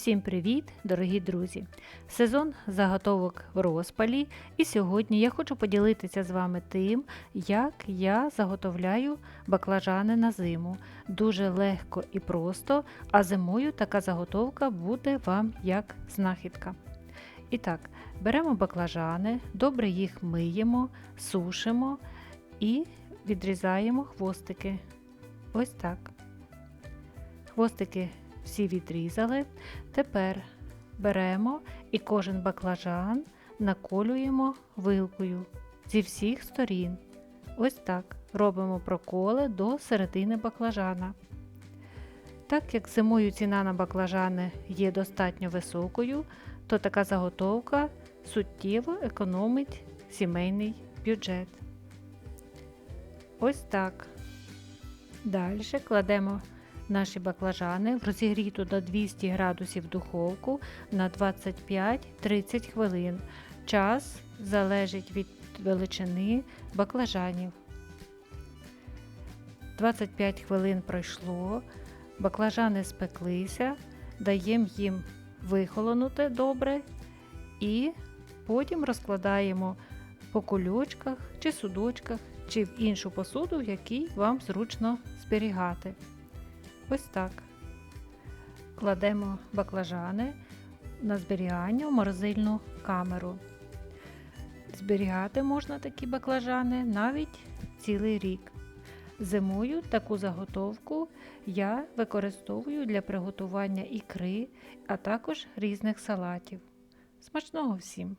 Всім привіт, дорогі друзі! Сезон заготовок в розпалі, і сьогодні я хочу поділитися з вами тим, як я заготовляю баклажани на зиму. Дуже легко і просто, а зимою така заготовка буде вам як знахідка. І так, беремо баклажани, добре їх миємо, сушимо і відрізаємо хвостики. Ось так. Хвостики всі відрізали. Тепер беремо і кожен баклажан наколюємо вилкою зі всіх сторін. Ось так робимо проколи до середини баклажана. Так як зимою ціна на баклажани є достатньо високою, то така заготовка суттєво економить сімейний бюджет. Ось так. Далі кладемо наші баклажани в розігріту до 200 градусів духовку на 25-30 хвилин. Час залежить від величини баклажанів. 25 хвилин пройшло, баклажани спеклися, даємо їм вихолонути добре і потім розкладаємо по кульочках чи судочках, чи в іншу посуду, в якій вам зручно зберігати. Ось так. Кладемо баклажани на зберігання в морозильну камеру. Зберігати можна такі баклажани навіть цілий рік. Зимою таку заготовку я використовую для приготування ікри, а також різних салатів. Смачного всім!